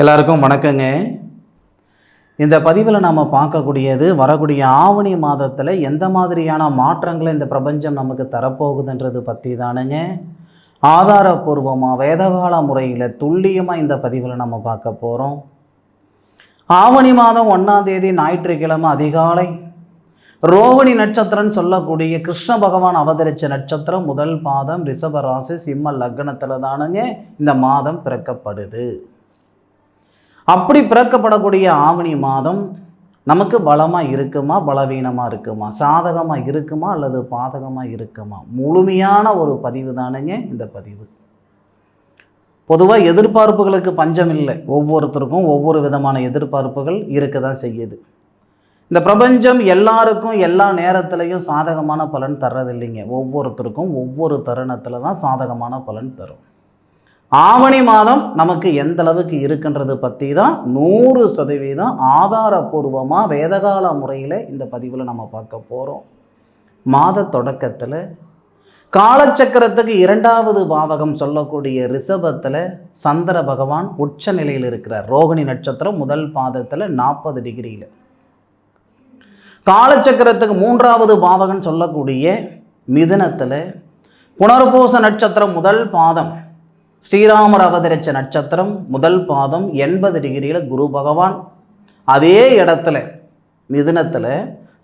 எல்லாருக்கும் வணக்கங்க. இந்த பதிவில் நாம் பார்க்கக்கூடியது வரக்கூடிய ஆவணி மாதத்தில் எந்த மாதிரியான மாற்றங்களை இந்த பிரபஞ்சம் நமக்கு தரப்போகுதுன்றது பற்றி தானுங்க ஆதாரபூர்வமாக வேதகால முறையில் துல்லியமாக இந்த பதிவில் நம்ம பார்க்க போகிறோம் ஆவணி மாதம் ஒன்றாம் தேதி ஞாயிற்றுக்கிழமை அதிகாலை. ரோவணி நட்சத்திரம்னு சொல்லக்கூடிய கிருஷ்ண பகவான் அவதரித்த நட்சத்திரம் முதல் பாதம் ரிஷப ராசி சிம்ம லக்னத்தில் தானுங்க இந்த மாதம் பிறக்கப்படுது. அப்படி பிறக்கப்படக்கூடிய ஆவணி மாதம் நமக்கு பலமாக இருக்குமா? பலவீனமாக இருக்குமா? சாதகமாக இருக்குமா? அல்லது பாதகமாக இருக்குமா? முழுமையான ஒரு பதிவு தானுங்க இந்த பதிவு. பொதுவாக எதிர்பார்ப்புகளுக்கு பஞ்சம் இல்லை. ஒவ்வொருத்தருக்கும் ஒவ்வொரு விதமான எதிர்பார்ப்புகள் இருக்க தான் செய்யுது. இந்த பிரபஞ்சம் எல்லாருக்கும் எல்லா நேரத்துலையும் சாதகமான பலன் தர்றதில்லைங்க. ஒவ்வொருத்தருக்கும் ஒவ்வொரு தருணத்தில் தான் சாதகமான பலன் தரும். ஆவணி மாதம் நமக்கு எந்த அளவுக்கு இருக்குன்றது பற்றி தான் நூறு சதவீதம் ஆதாரபூர்வமாக வேதகால முறையில் இந்த பதிவில் நம்ம பார்க்க போகிறோம் மாத தொடக்கத்தில் காலச்சக்கரத்துக்கு இரண்டாவது பாவகம் சொல்லக்கூடிய ரிஷபத்தில் சந்திர பகவான் உச்ச நிலையில் இருக்கிறார். ரோகிணி நட்சத்திரம் முதல் பாதத்தில் நாற்பது டிகிரியில். காலச்சக்கரத்துக்கு மூன்றாவது பாவகம் சொல்லக்கூடிய மிதுனத்தில் புனர்பூச நட்சத்திரம் முதல் பாதம். ஸ்ரீராமர் அவதரிச்ச நட்சத்திரம் முதல் பாதம் எண்பது டிகிரியில் குரு பகவான். அதே இடத்துல மிதுனத்தில்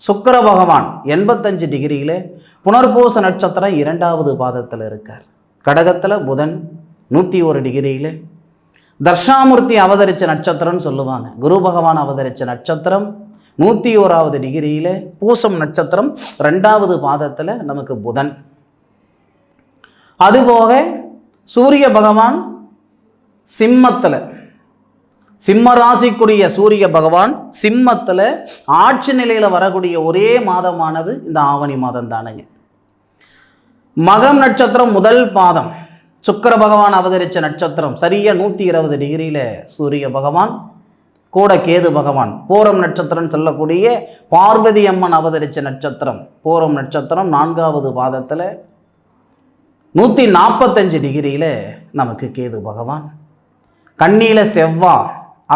சுக்கர பகவான் எண்பத்தஞ்சு டிகிரியில் புனர்பூச நட்சத்திரம் இரண்டாவது பாதத்தில் இருக்கார். கடகத்தில் புதன் நூற்றி ஒரு டிகிரியில். தர்ஷாமூர்த்தி அவதரித்த நட்சத்திரம்னு சொல்லுவாங்க. குரு பகவான் அவதரித்த நட்சத்திரம் நூற்றி ஓராவது டிகிரியில் பூசம் நட்சத்திரம் ரெண்டாவது பாதத்தில் நமக்கு புதன். அதுபோக சூரிய பகவான் சிம்மத்தில். சிம்ம ராசிக்குரிய சூரிய பகவான் சிம்மத்தில் ஆட்சி நிலையில் வரக்கூடிய ஒரே மாதமானது இந்த ஆவணி மாதம் தானுங்க. மகம் நட்சத்திரம் முதல் பாதம். சுக்கிர பகவான் அவதரித்த நட்சத்திரம். சரியாக நூற்றி இருபது டிகிரியில் சூரிய பகவான் கூட கேது பகவான். பூரம் நட்சத்திரம் சொல்லக்கூடிய பார்வதி அம்மன் அவதரித்த நட்சத்திரம். பூரம் நட்சத்திரம் நான்காவது பாதத்தில் நூற்றி நாற்பத்தஞ்சு டிகிரியில் நமக்கு கேது பகவான். கண்ணியில் செவ்வா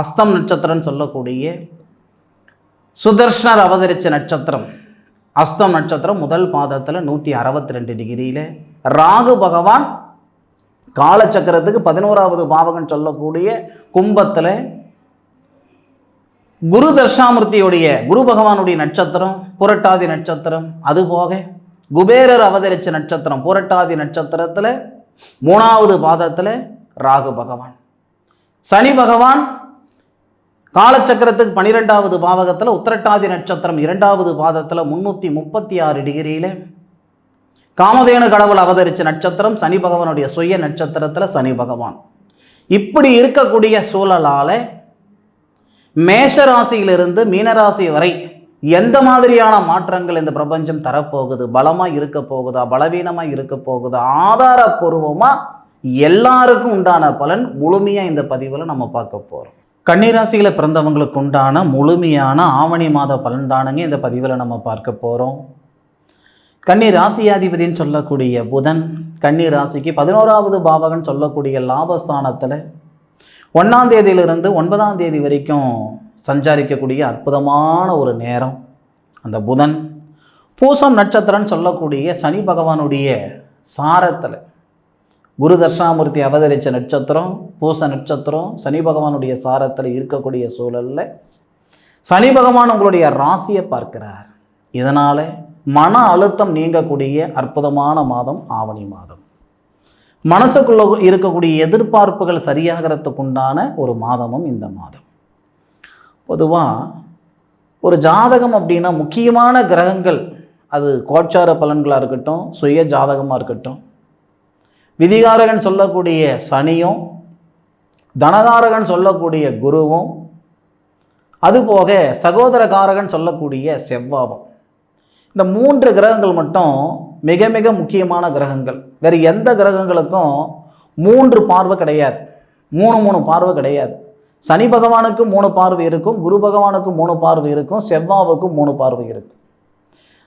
அஸ்தம் நட்சத்திரம்னு சொல்லக்கூடிய சுதர்ஷனர் அவதரித்த நட்சத்திரம். அஸ்தம் நட்சத்திரம் முதல் பாதத்தில் நூற்றி அறுபத்தி ரெண்டு டிகிரியில். ராகு பகவான் காலச்சக்கரத்துக்கு பதினோராவது பாவகன் சொல்லக்கூடிய கும்பத்தில் குரு தர்ஷாமூர்த்தியுடைய குரு பகவானுடைய நட்சத்திரம் புரட்டாதி நட்சத்திரம். அதுபோக குபேரர் அவதரிச்ச நட்சத்திரம் புரட்டாதி நட்சத்திரத்தில் மூணாவது பாதத்தில் ராகு பகவான். சனி பகவான் காலச்சக்கரத்துக்கு பன்னிரெண்டாவது பாவகத்தில் உத்திரட்டாதி நட்சத்திரம் இரண்டாவது பாதத்தில் முன்னூற்றி முப்பத்தி ஆறு டிகிரியில். காமதேனு கடவுள் அவதரித்த நட்சத்திரம் சனி பகவானுடைய சுய நட்சத்திரத்தில் சனி பகவான். இப்படி இருக்கக்கூடிய சூழலால் மேஷராசியிலிருந்து மீனராசி வரை எந்த மாதிரியான மாற்றங்கள் இந்த பிரபஞ்சம் தரப்போகுது? பலமாக இருக்க போகுதா? பலவீனமாக இருக்க போகுதா? ஆதாரப்பூர்வமாக எல்லாருக்கும் உண்டான பலன் முழுமையாக இந்த பதிவில் நம்ம பார்க்க போகிறோம் கன்னிராசியில் பிறந்தவங்களுக்கு உண்டான முழுமையான ஆவணி மாத பலன் தானுங்க இந்த பதிவில் நம்ம பார்க்க போகிறோம் கன்னி ராசியாதிபதினு சொல்லக்கூடிய புதன் கன்னி ராசிக்கு பதினோராவது பாவகன் சொல்லக்கூடிய லாபஸ்தானத்தில் ஒன்றாம் தேதியிலிருந்து ஒன்பதாம் தேதி வரைக்கும் சஞ்சாரிக்கக்கூடிய அற்புதமான ஒரு நேரம். அந்த புதன் பூசம் நட்சத்திரம்னு சொல்லக்கூடிய சனி பகவானுடைய சாரத்தில் குரு தர்ஷாமூர்த்தி அவதரித்த நட்சத்திரம் பூச நட்சத்திரம் சனி பகவானுடைய சாரத்தில் இருக்கக்கூடிய சூழலில் சனி பகவான் உங்களுடைய ராசியை பார்க்கிறார். இதனால் மன அழுத்தம் நீங்கக்கூடிய அற்புதமான மாதம் ஆவணி மாதம். மனசுக்குள்ள இருக்கக்கூடிய எதிர்பார்ப்புகள் சரியாகிறதுக்குண்டான ஒரு மாதமும் இந்த மாதம். பொதுவாக ஒரு ஜாதகம் அப்படின்னா முக்கியமான கிரகங்கள் அது கோச்சார பலன்களாக இருக்கட்டும் சுய ஜாதகமாக இருக்கட்டும். விதிகாரகன் சொல்லக்கூடிய சனியும் தனகாரகன் சொல்லக்கூடிய குருவும் அதுபோக சகோதரகாரகன் சொல்லக்கூடிய செவ்வாவும். இந்த மூன்று கிரகங்கள் மட்டும் மிக மிக முக்கியமான கிரகங்கள். வேறு எந்த கிரகங்களுக்கும் மூன்று பார்வை கிடையாது. மூணு மூணு பார்வை கிடையாது. சனி பகவானுக்கு மூணு பார்வை இருக்கும் குரு பகவானுக்கு மூணு பார்வை இருக்கும் செவ்வாவுக்கும் மூணு பார்வை இருக்கும்.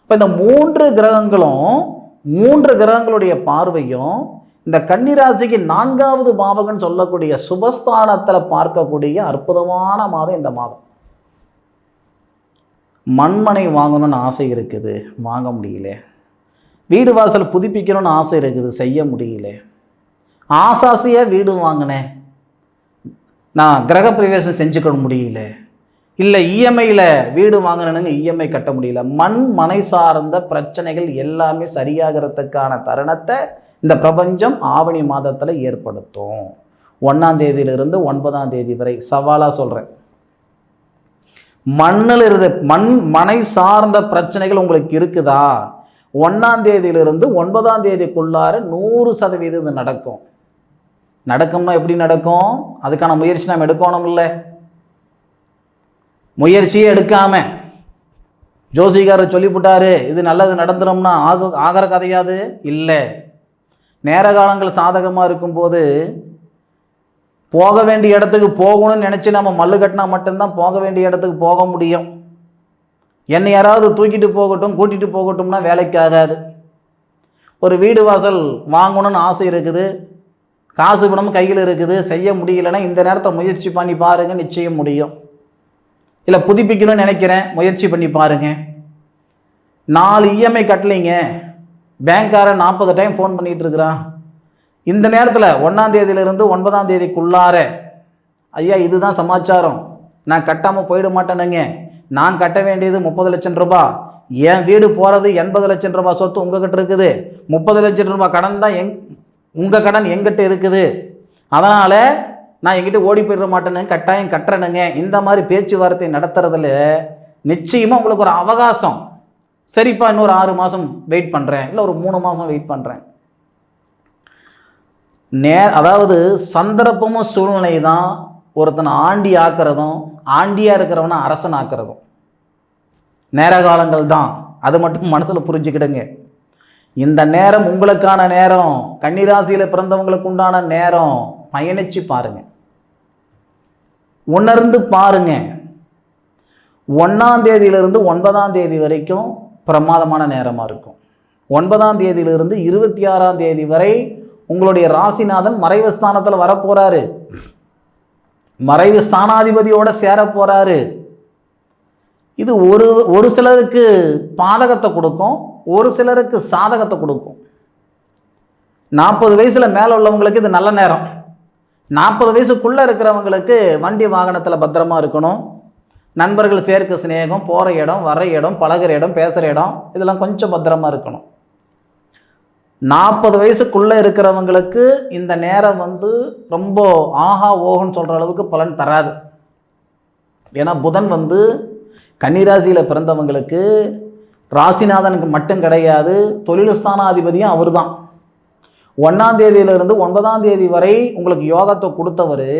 இப்போ இந்த மூன்று கிரகங்களும் மூன்று கிரகங்களுடைய பார்வையும் இந்த கன்னிராசிக்கு நான்காவது பாவகன் சொல்லக்கூடிய சுபஸ்தானத்தில் பார்க்கக்கூடிய அற்புதமான மாதம் இந்த மாதம். மண்மனை வாங்கணும்னு ஆசை இருக்குது வாங்க முடியல. வீடு வாசல் புதுப்பிக்கணும்னு ஆசை இருக்குது செய்ய முடியல. ஆசாசியாக வீடு வாங்கினேன். நான் கிரகப்பிரவேசம் செஞ்சுக்க முடியல. இல்லை இஎம்ஐயில் வீடு வாங்கினேனுங்க இஎம்ஐ கட்ட முடியல. மண் மனை சார்ந்த பிரச்சனைகள் எல்லாமே சரியாகிறதுக்கான தருணத்தை இந்த பிரபஞ்சம் ஆவணி மாதத்தில் ஏற்படுத்தும். ஒன்றாம் தேதியிலிருந்து ஒன்பதாம் தேதி வரை சவாலாக சொல்கிறேன் மண்ணில் இருந்து மண் மனை சார்ந்த பிரச்சனைகள் உங்களுக்கு இருக்குதா? ஒன்றாம் தேதியிலிருந்து ஒன்பதாம் தேதிக்குள்ளார நூறு சதவீதம் இது நடக்கும். நடக்கும்னா எப்படி நடக்கும்? அதுக்கான முயற்சி நாம் எடுக்கணும் இல்லை முயற்சியே எடுக்காம. ஜோசிகாரர் சொல்லிவிட்டாரு இது நல்லது நடந்துடும்னா ஆக ஆகிற கதையாது இல்லை. நேர காலங்கள் சாதகமாக இருக்கும்போது போக வேண்டிய இடத்துக்கு போகணும்னு நினச்சி நம்ம மல்லு கட்டினா மட்டும்தான் போக வேண்டிய இடத்துக்கு போக முடியும். என்னை யாராவது தூக்கிட்டு போகட்டும் கூட்டிகிட்டு போகட்டும்னா வேலைக்கு ஆகாது. ஒரு வீடு வாசல் வாங்கணும்னு ஆசை இருக்குது. காசு பணம் கையில் இருக்குது செய்ய முடியலன்னா இந்த நேரத்தை முயற்சி பண்ணி பாருங்கள் நிச்சயம் முடியும். இல்லை புதுப்பிக்கணும்னு நினைக்கிறேன் முயற்சி பண்ணி பாருங்கள் நாலு இஎம்ஐ கட்டலைங்க. பேங்க்காரன் நாற்பது டைம் ஃபோன் பண்ணிகிட்டு இருக்கிறான் இந்த நேரத்தில் ஒன்றாம் தேதியிலிருந்து ஒன்பதாம் தேதிக்குள்ளார ஐயா இதுதான் சமாச்சாரம். நான் கட்டாமல் போயிட மாட்டேனுங்க. நான் கட்ட வேண்டியது முப்பது லட்சம் ரூபாய் என் வீடு போகிறது எண்பது லட்சம் ரூபாய் சொத்து உங்ககிட்ட இருக்குது. முப்பது லட்சம் ரூபாய் கடன் தான் எங் உங்கள் கடன் எங்கிட்ட இருக்குது? அதனால் நான் எங்கிட்ட ஓடி போயிட மாட்டேன்னு கட்டாயம் கட்டுறேனுங்க. இந்த மாதிரி பேச்சுவார்த்தை நடத்துறதுல நிச்சயமாக உங்களுக்கு ஒரு அவகாசம். சரிப்பா இன்னொரு ஆறு மாதம் வெயிட் பண்ணுறேன் இல்லை ஒரு மூணு மாதம் வெயிட் பண்ணுறேன் நே அதாவது சந்தர்ப்பமும் சூழ்நிலை தான் ஒருத்தனை ஆண்டி ஆக்கிறதும் ஆண்டியாக இருக்கிறவனை அரசன் ஆக்கிறதும் நேர காலங்கள் தான் அது மட்டும் மனசில் புரிஞ்சுக்கிடுங்க. இந்த நேரம் உங்களுக்கான நேரம். கன்னிராசியில் பிறந்தவங்களுக்கு உண்டான நேரம். பயணிச்சு பாருங்க. உணர்ந்து பாருங்க. ஒன்றாம் தேதியிலிருந்து ஒன்பதாம் தேதி வரைக்கும் பிரமாதமான நேரமாக இருக்கும். ஒன்பதாம் தேதியிலிருந்து இருபத்தி ஆறாம் தேதி வரை உங்களுடைய ராசிநாதன் மறைவு ஸ்தானத்தில் வரப்போகிறாரு மறைவு ஸ்தானாதிபதியோட சேர போகிறாரு இது ஒரு ஒரு சிலருக்கு பாதகத்தை கொடுக்கும் ஒரு சிலருக்கு சாதகத்தை கொடுக்கும். நாற்பது வயசில் மேலே உள்ளவங்களுக்கு இது நல்ல நேரம். நாற்பது வயசுக்குள்ளே இருக்கிறவங்களுக்கு வண்டி வாகனத்தில் பத்திரமா இருக்கணும். நண்பர்கள் சேர்க்க சிநேகம் போகிற இடம் வர இடம் பழகுற இடம் பேசுகிற இடம் இதெல்லாம் கொஞ்சம் பத்திரமா இருக்கணும். நாற்பது வயசுக்குள்ளே இருக்கிறவங்களுக்கு இந்த நேரம் வந்து ரொம்ப ஆஹா ஓஹோன்னு சொல்கிற அளவுக்கு பலன் தராது. ஏன்னா புதன் வந்து கன்னிராசியில் பிறந்தவங்களுக்கு ராசிநாதனுக்கு மட்டும் கிடையாது தொழில் ஸ்தானாதிபதியும் அவர் தான் ஒன்றாம் தேதியிலிருந்து ஒன்பதாம் தேதி வரை உங்களுக்கு யோகத்தை கொடுத்தவர்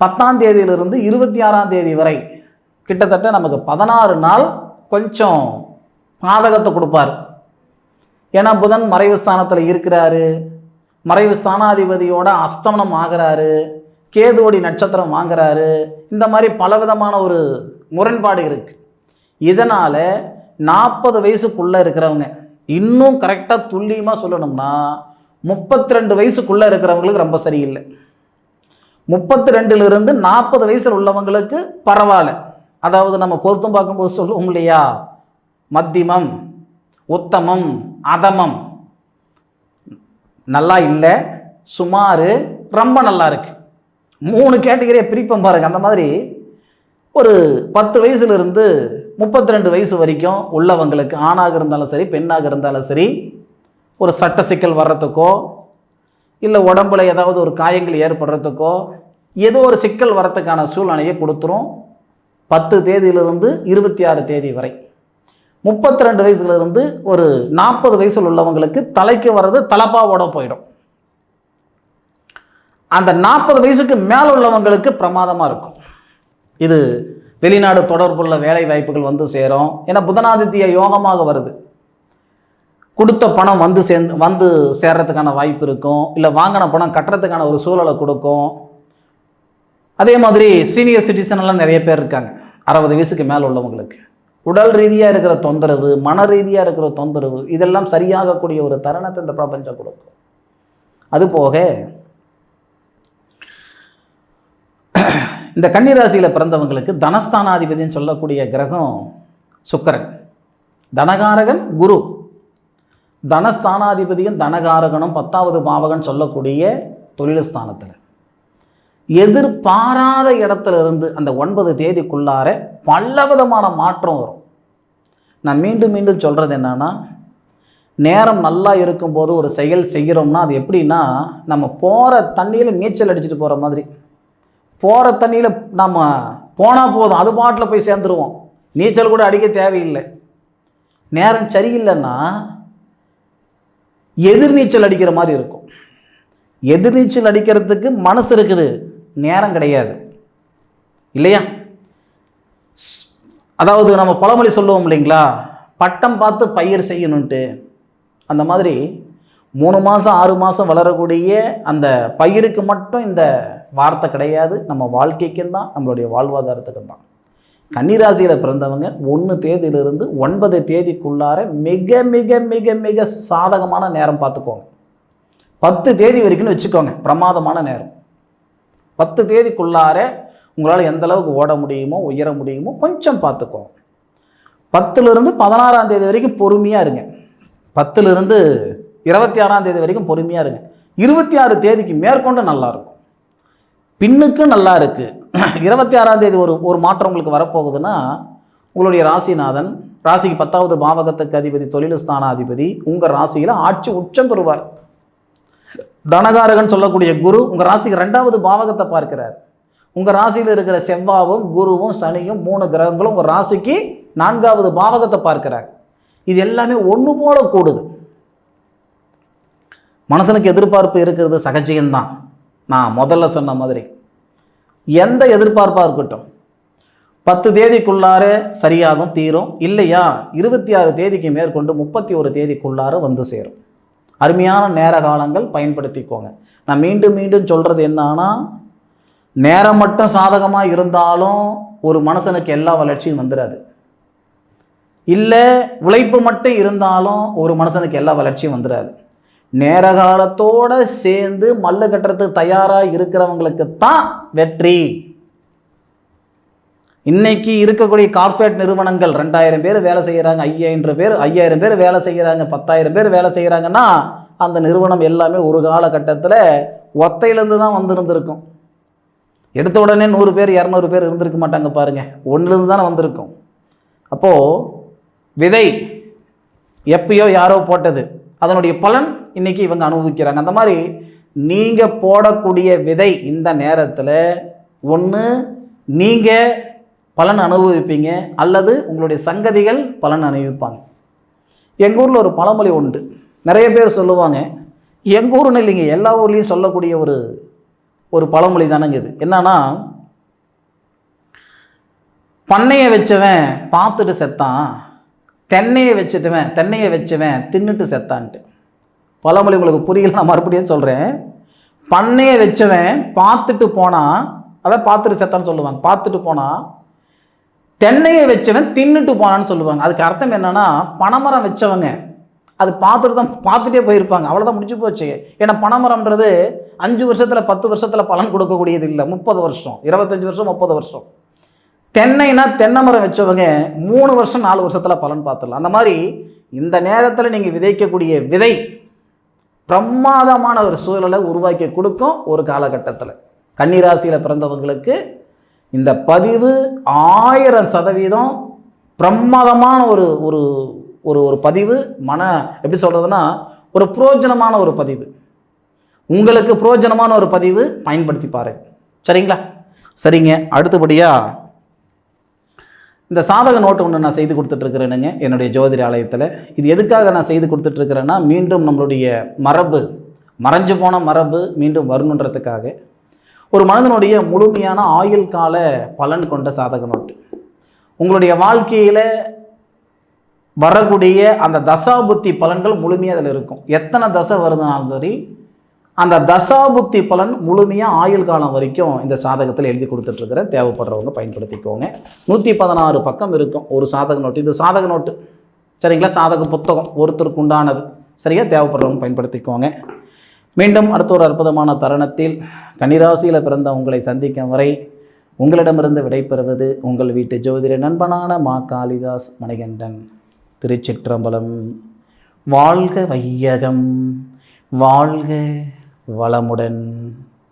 பத்தாம் தேதியிலிருந்து இருபத்தி ஆறாம் தேதி வரை கிட்டத்தட்ட நமக்கு பதினாறு நாள் கொஞ்சம் பாதகத்தை கொடுப்பார். ஏன்னா புதன் மறைவு ஸ்தானத்தில் இருக்கிறாரு. மறைவு ஸ்தானாதிபதியோட அஸ்தமனம் ஆகிறாரு. கேதுவடி நட்சத்திரம் வாங்குறாரு. இந்த மாதிரி பலவிதமான ஒரு முரண்பாடு இருக்குது இதனால் நாற்பது வயசுக்குள்ளே இருக்கிறவங்க இன்னும் கரெக்டாக துல்லியமாக சொல்லணும்னா முப்பத்தி ரெண்டு வயசுக்குள்ளே இருக்கிறவங்களுக்கு ரொம்ப சரியில்லை. முப்பத்தி ரெண்டுலேருந்து நாற்பது வயசில் உள்ளவங்களுக்கு பரவாயில்ல. அதாவது நம்ம பொருத்தம் பார்க்கும்போது சொல்லுவோம் இல்லையா? மத்தியமம் உத்தமம் அதமம். நல்லா இல்லை சுமார் ரொம்ப நல்லா இருக்குது மூணு கேட்டகரியை பிரிப்பம் பாருங்க. அந்த மாதிரி ஒரு பத்து வயசுலேருந்து முப்பத்தி ரெண்டு வயசு வரைக்கும் உள்ளவங்களுக்கு ஆணாக இருந்தாலும் சரி பெண்ணாக இருந்தாலும் சரி ஒரு சட்ட சிக்கல் வர்றதுக்கோ இல்லை உடம்புல ஏதாவது ஒரு காயங்கள் ஏற்படுறதுக்கோ ஏதோ ஒரு சிக்கல் வரத்துக்கான சூழ்நிலையை கொடுத்துரும். பத்து தேதியிலிருந்து இருபத்தி ஆறு தேதி வரை. முப்பத்தி ரெண்டு வயசுலேருந்து ஒரு நாற்பது வயசில் உள்ளவங்களுக்கு தலைக்கு வர்றது தலப்பாவோட போயிடும். அந்த நாற்பது வயசுக்கு மேலே உள்ளவங்களுக்கு பிரமாதமாக இருக்கும். இது வெளிநாடு தொடர்புள்ள வேலை வாய்ப்புகள் வந்து சேரும். ஏன்னா புதனாதித்ய யோகமாக வருது. கொடுத்த பணம் வந்து சேர்ந்து வந்து சேர்றதுக்கான வாய்ப்பு இருக்கும். இல்லை வாங்கின பணம் கட்டுறதுக்கான ஒரு சூழலை கொடுக்கும். அதே மாதிரி சீனியர் சிட்டிசனெல்லாம் நிறைய பேர் இருக்காங்க. அறுபது வயசுக்கு மேலே உள்ளவங்களுக்கு. உடல் ரீதியாக இருக்கிற தொந்தரவு மன ரீதியாக இருக்கிற தொந்தரவு இதெல்லாம் சரியாகக்கூடிய ஒரு தருணத்தை இந்த பிரபஞ்சம் கொடுக்கும். அதுபோக இந்த கன்னிராசியில் பிறந்தவங்களுக்கு தனஸ்தானாதிபதினு சொல்லக்கூடிய கிரகம் சுக்கரன். தனகாரகன் குரு. தனஸ்தானாதிபதியும் தனகாரகனும் பத்தாவது பாவகன் சொல்லக்கூடிய தொழில்ஸ்தானத்தில். எதிர்பாராத இடத்துல இருந்து அந்த ஒன்பது தேதிக்குள்ளார பலவிதமான மாற்றம் வரும். நான் மீண்டும் மீண்டும் சொல்கிறது என்னன்னா நேரம் நல்லா இருக்கும்போது ஒரு செயல் செய்கிறோம்னா அது எப்படின்னா நம்ம போகிற தண்ணியில் நீச்சல் அடிச்சுட்டு போகிற மாதிரி. போகிற தண்ணியில் நம்ம போனால் போதும். அது பாட்டில் போய் சேர்ந்துருவோம். நீச்சல் கூட அடிக்க தேவையில்லை. நேரம் சரியில்லைன்னா எதிர்நீச்சல் அடிக்கிற மாதிரி இருக்கும். எதிர்நீச்சல் அடிக்கிறதுக்கு மனசு இருக்குது. நேரம் கிடையாது. இல்லையா? அதாவது நம்ம பழமொழி சொல்லுவோம் இல்லைங்களா? பட்டம் பார்த்து பயிர் செய்யணுன்ட்டு அந்த மாதிரி மூணு மாதம் ஆறு மாதம் வளரக்கூடிய அந்த பயிருக்கு மட்டும் இந்த வார்த்தை கிடையாது நம்ம வாழ்க்கைக்கும் தான் நம்மளுடைய வாழ்வாதாரத்துக்கும் தான். கன்னிராசியில் பிறந்தவங்க ஒன்று தேதியிலிருந்து ஒன்பது தேதிக்குள்ளார மிக மிக மிக மிக சாதகமான நேரம் பார்த்துக்கோங்க. பத்து தேதி வரைக்கும்னு வச்சுக்கோங்க பிரமாதமான நேரம். பத்து தேதிக்குள்ளார உங்களால் எந்த அளவுக்கு ஓட முடியுமோ உயர முடியுமோ கொஞ்சம் பார்த்துக்கோங்க. பத்துலேருந்து பதினாறாம் தேதி வரைக்கும் பொறுமையாக இருங்க. பத்துலேருந்து இருபத்தி ஆறாம் தேதி வரைக்கும் பொறுமையாக இருங்க. இருபத்தி ஆறு தேதிக்கு மேற்கொண்டு நல்லாயிருக்கும் பின்னுக்கு நல்லா இருக்குது இருபத்தி ஆறாம் தேதி ஒரு ஒரு மாற்றம் உங்களுக்கு வரப்போகுதுன்னா உங்களுடைய ராசிநாதன் ராசிக்கு பத்தாவது பாவகத்துக்கு அதிபதி தொழில் ஸ்தானாதிபதி உங்கள் ராசியில் ஆட்சி உச்சம் பெறுவார். தனகாரகன் சொல்லக்கூடிய குரு உங்கள் ராசிக்கு ரெண்டாவது பாவகத்தை பார்க்கிறார். உங்கள் ராசியில் இருக்கிற செவ்வாவும் குருவும் சனியும் மூணு கிரகங்களும் உங்கள் ராசிக்கு நான்காவது பாவகத்தை பார்க்கிறார். இது எல்லாமே ஒன்று போல கூடுது. மனசனுக்கு எதிர்பார்ப்பு இருக்கிறது சகஜயம்தான். நான் முதல்ல சொன்ன மாதிரி எந்த எதிர்பார்ப்பாக இருக்கட்டும் பத்து தேதிக்குள்ளாரே சரியாகும் தீரும். இல்லையா? இருபத்தி ஆறு தேதிக்கு மேற்கொண்டு முப்பத்தி ஒரு தேதிக்குள்ளார வந்து சேரும். அருமையான நேர காலங்கள் பயன்படுத்திக்கோங்க. நான் மீண்டும் மீண்டும் சொல்கிறது என்னன்னா நேரம் மட்டும் சாதகமாக இருந்தாலும் ஒரு மனுஷனுக்கு எல்லா வளர்ச்சியும் வந்துடாது இல்லை உழைப்பு மட்டும் இருந்தாலும் ஒரு மனுஷனுக்கு எல்லா வளர்ச்சியும் வந்துடாது நேர காலத்தோட சேர்ந்து மல்லு கட்டுறதுக்கு தயாராக இருக்கிறவங்களுக்கு தான் வெற்றி. இன்னைக்கு இருக்கக்கூடிய கார்ப்பரேட் நிறுவனங்கள் ரெண்டாயிரம் பேர் வேலை செய்கிறாங்க ஐயாயிரம் பேர் ஐயாயிரம் பேர் வேலை செய்கிறாங்க பத்தாயிரம் பேர் வேலை செய்கிறாங்கன்னா அந்த நிறுவனம் எல்லாமே ஒரு காலகட்டத்தில் ஒத்தையிலேருந்து தான் வந்திருந்திருக்கும். எடுத்த உடனே நூறு பேர் இரநூறு பேர் இருந்திருக்க மாட்டாங்க பாருங்கள் ஒன்றுலேருந்து தானே வந்திருக்கும். அப்போது விதை எப்பயோ யாரோ போட்டது. அதனுடைய பலன் இன்னைக்கு இவங்க அனுபவிக்கிறாங்க. அந்த மாதிரி நீங்கள் போடக்கூடிய விதை இந்த நேரத்தில் ஒன்று நீங்கள் பலன் அனுபவிப்பீங்க அல்லது உங்களுடைய சங்கதிகள் பலன் அனுபவிப்பாங்க. எங்கள் ஊரில் ஒரு பழமொழி உண்டு. நிறைய பேர் சொல்லுவாங்க எங்கள் ஊர்னு இல்லைங்க எல்லா ஊர்லேயும் சொல்லக்கூடிய ஒரு ஒரு பழமொழி தானங்க இது. என்னன்னா பண்ணையை வச்சவன் பார்த்துட்டு செத்தான் தென்னையை வச்சுட்டுவன் தென்னையை வச்சுவேன் தின்னுட்டு செத்தான்ட்டு. பழமொழி உங்களுக்கு புரியல நான் மறுபடியும் சொல்கிறேன் பண்ணையை வச்சவன் பார்த்துட்டு போனால் அதை பார்த்துட்டு செத்தான்னு சொல்லுவாங்க. பார்த்துட்டு போனால் தென்னையை வச்சவன் தின்னுட்டு போனான்னு சொல்லுவாங்க. அதுக்கு அர்த்தம் என்னென்னா பனைமரம் வச்சவங்க அது பார்த்துட்டு தான் பார்த்துட்டே போயிருப்பாங்க. அவ்வளோதான் முடிஞ்சு போச்சு. ஏன்னா பனைமரம்ன்றது அஞ்சு வருஷத்தில் பத்து வருஷத்தில் பலன் கொடுக்கக்கூடியது இல்லை. முப்பது வருஷம் இருபத்தஞ்சி வருஷம் முப்பது வருஷம். தென்னைனா தென்னை மரம் வச்சவங்க மூணு வருஷம் நாலு வருஷத்தில் பலன் பார்த்துடலாம். அந்த மாதிரி இந்த நேரத்தில் நீங்கள் விதைக்கக்கூடிய விதை பிரமாதமான ஒரு சூழலை உருவாக்கி கொடுக்கும் ஒரு காலகட்டத்தில். கன்னிராசியில் பிறந்தவங்களுக்கு இந்த பதிவு ஆயிரம் சதவீதம் பிரமாதமான ஒரு ஒரு ஒரு ஒரு பதிவு மன எப்படி சொல்கிறதுனா ஒரு புரோஜனமான ஒரு பதிவு. உங்களுக்கு புரோஜனமான ஒரு பதிவு பயன்படுத்தி பாருங்க. சரிங்களா? சரிங்க அடுத்தபடியாக இந்த சாதக நோட்டு ஒன்று நான் செய்து கொடுத்துட்ருக்கிறேனுங்க என்னுடைய ஜோதிட ஆலயத்தில் இது எதுக்காக நான் செய்து கொடுத்துட்ருக்கிறேன்னா மீண்டும் நம்மளுடைய மரபு மறைஞ்சு போன மரபு மீண்டும் வரணுன்றதுக்காக. ஒரு மனிதனுடைய முழுமையான ஆயுள் கால பலன் கொண்ட சாதக நோட்டு. உங்களுடைய வாழ்க்கையில் வரக்கூடிய அந்த தசாபுத்தி பலன்கள் முழுமையாக அதில் இருக்கும். எத்தனை தசை வருதுனாலும் சரி அந்த தசாபுத்தி பலன் முழுமையாக ஆயுள் காலம் வரைக்கும் இந்த சாதகத்தில் எழுதி கொடுத்துட்ருக்கிற தேவைப்படுறவங்க பயன்படுத்திக்கோங்க. நூற்றி பதினாறு பக்கம் இருக்கும். ஒரு சாதக நோட்டு. இது சாதக நோட்டு சரிங்களா? சாதக புத்தகம் ஒருத்தருக்கு உண்டானது. சரியா? தேவைப்படுறவங்க பயன்படுத்திக்கோங்க. மீண்டும் அடுத்த ஒரு அற்புதமான தருணத்தில் கன்னிராசியில் பிறந்த உங்களை சந்திக்கும் வரை உங்களிடமிருந்து விடைபெறுவது உங்கள் வீட்டு ஜோதிட நண்பனான மா காளிதாஸ் மணிகண்டன். திருச்சிற்றம்பலம். வாழ்க வையகம். வாழ்க வளமுடன்.